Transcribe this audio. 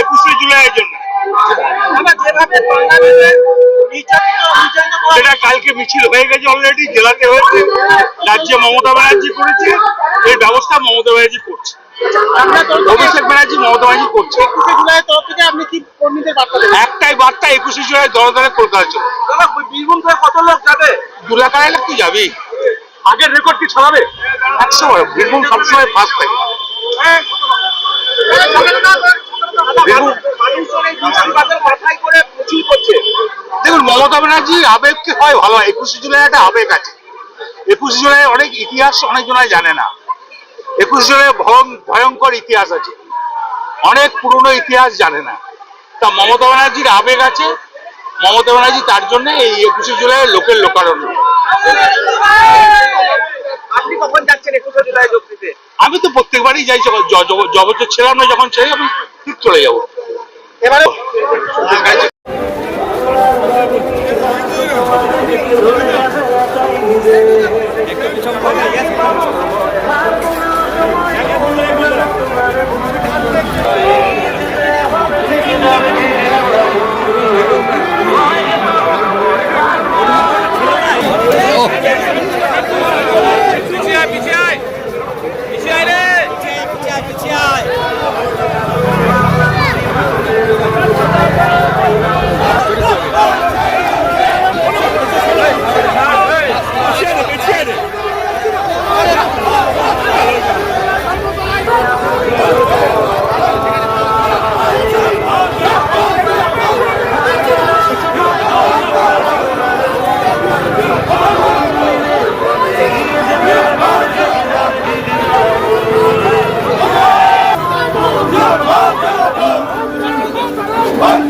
একুশে জুলাইয়ের জন্য। করা সেটা কালকে মিছিল হয়ে গেছে অলরেডি জেলাতে হয়েছে রাজ্যে মমতা ব্যানার্জি করেছে এর ব্যবস্থা মমতা ব্যানার্জি করছে। অভিষেক ব্যানার্জি মমতা ব্যানার্জি করছে। একুশে জুলাই তরফ থেকে আপনি কি কর্মীদের বার্তা একটাই বার্তা একুশে জুলাই দলে দলে কলকাতা চলে বীরভূম থেকে কত লোক যাবে? দু লাখ আড়াই আগের রেকর্ড কি ছড়াবে? একশো বীরভূম সবসময় ফার্স্ট থাকে মানুষ অনেক মুর্শিদাবাদের মাথায় করে মিছিল করছে মমতা ব্যানার্জি আবেগকে হয়? ভালো একুশে জুলাই একটা আবেগ আছে। একুশে জুলাই অনেক ইতিহাস অনেকজনাই জানে না। একুশে জুলাই ভয়ঙ্কর ইতিহাস আছে। অনেক পুরনো ইতিহাস জানে না। তা মমতা ব্যানার্জির আবেগ আছে। মমতা ব্যানার্জি তার জন্য এই একুশে জুলাই লোকের লোকারণ্য। আপনি কখন যাচ্ছেন একুশে জুলাই যোগ দিতে আমি তো প্রত্যেকবারই যাই যখন জ- জ- ছিলাম না যখন ছেড়ে আমি ঠিক চলে যাব। এবারে PTI! PTI! PTI! PTI! One.